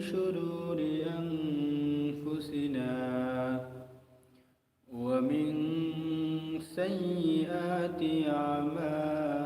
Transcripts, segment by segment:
شرور أنفسنا ومن سيئات أعمالنا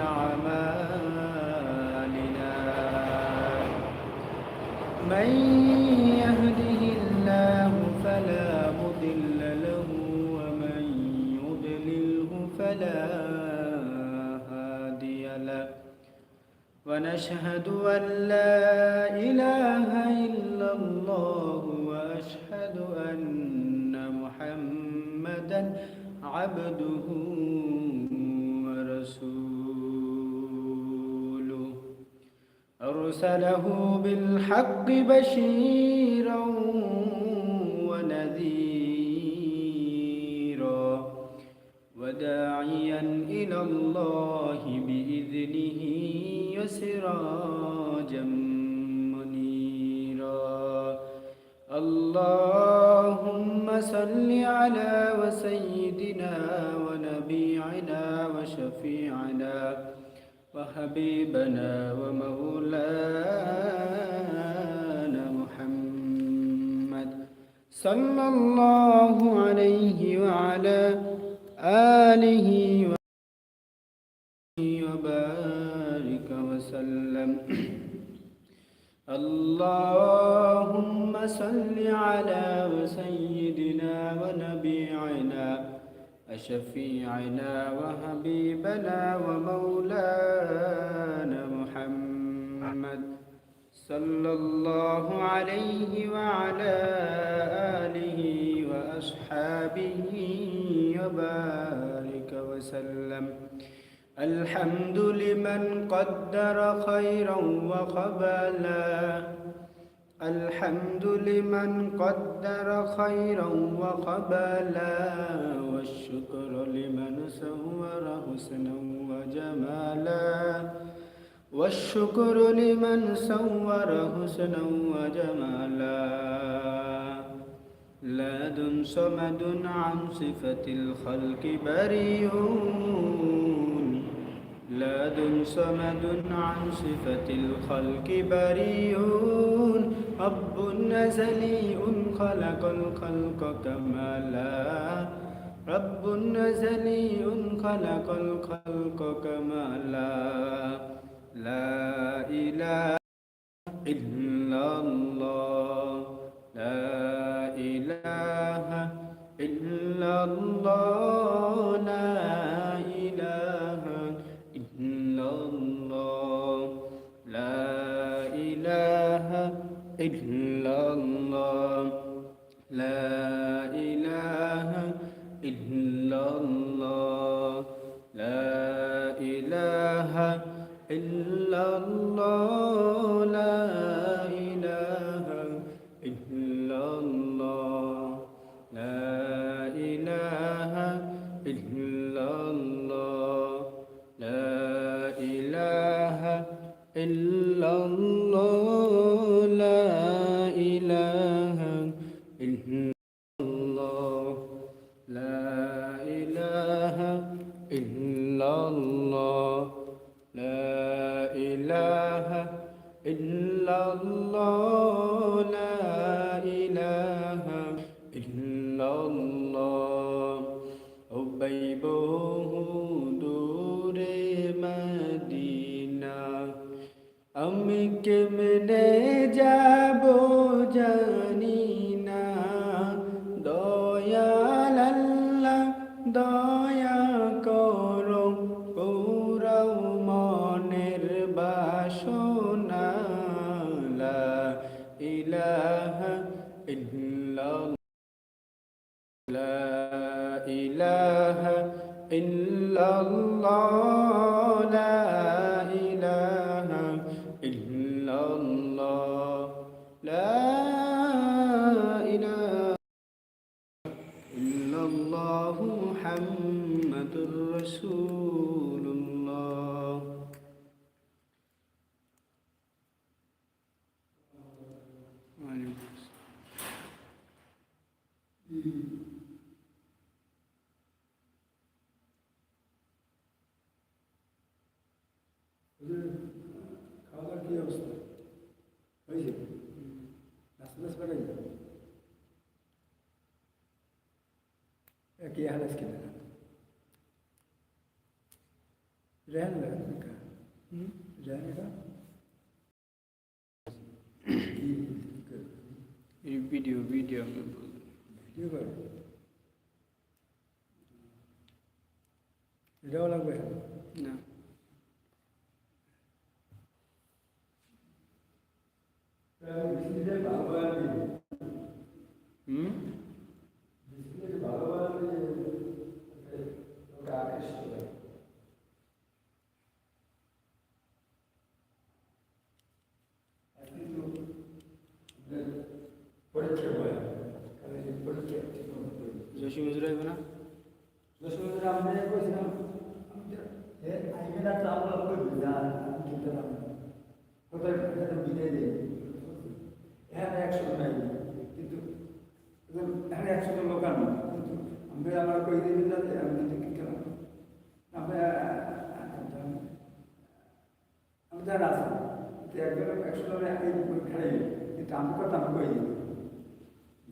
أعمالنا. من يهده الله فلا مضل له ومن يضلله فلا هادي له. ونشهد أن لا إله إلا الله وأشهد أن محمدا عبده أرسله بالحق بشيرا ونذيرا وداعيا إلى الله بإذنه وسراجا منيرا. اللهم صل على وسيدنا ونبينا وشفيعنا وحبيبنا ومولانا محمد صلى الله عليه وعلى آله وبارك وسلم. اللهم صل على سيدنا ونبينا وشفيعنا وحبيبنا ومولانا محمد صلى الله عليه وعلى آله وأصحابه وبارك وسلم. الحمد لمن قدر خيرا وقبلا. الحمد لمن قدر خيرا وقبلا والشكر لمن سور حسنا وجمالا. والشكر لمن سور حسنا وجمالا. لاد صمد عن صفة الخلق بريء لاد صمد عن صفة الخلق بريء رب أزلي خلق الخلق كمالا رب أزلي خلق الخلق كمالا لا إله إلا الله. لا إله إلا الله. إلا الله কেমনে যাব জানি না দয়াল আল্লাহ দয়া করো পুরাও মনের বাসনা رسول الله وعليكم السلام খাওয়া কি অবস্থা হয়েছে নাস্তা নাস্তা পাঠাই কি হালাস কিনা रहन रहने का हम्म, रहने का? ये वीडियो वीडियो में बोल वीडियो वीडियो लग गया ना। तो इसलिए हम्म? জসিম হুজুর আইবে না? দশমীর আমরা কইছিলাম আইবে না তো আমরা কই না কিন্তু না। কোথায় কোথায় বিদায় দেয়। একশো নাই কিন্তু একশো লোক আনো কিন্তু আমরা আমার কই দিবেন না যে আমি কিন্তু কি কেন আমরা আমি জানা আছে একজন একশো জনে এই খাই কিন্তু আমি কথা আমি কই দিই?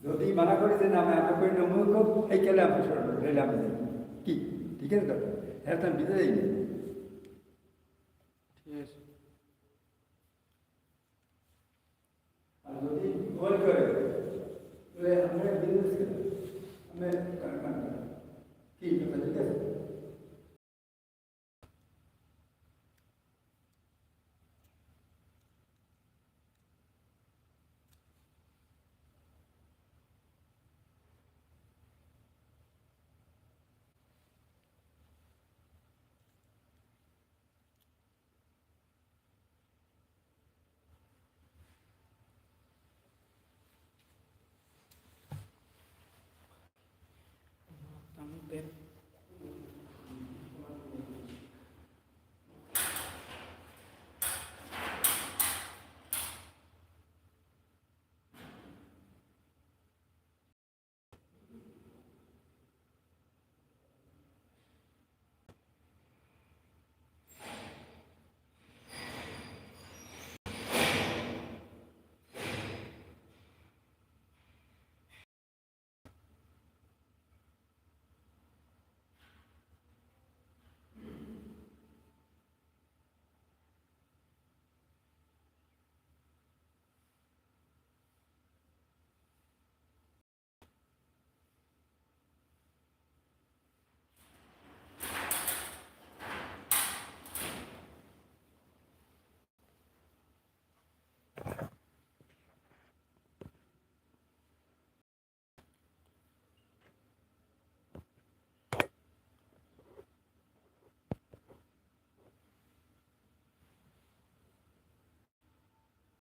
যদি মানা করে যে না আমি আমি কই মূর্খ, এই কেলে আমি রেলে আমি। কি? ঠিক আছে তো? হ্যাঁ তো বিদায়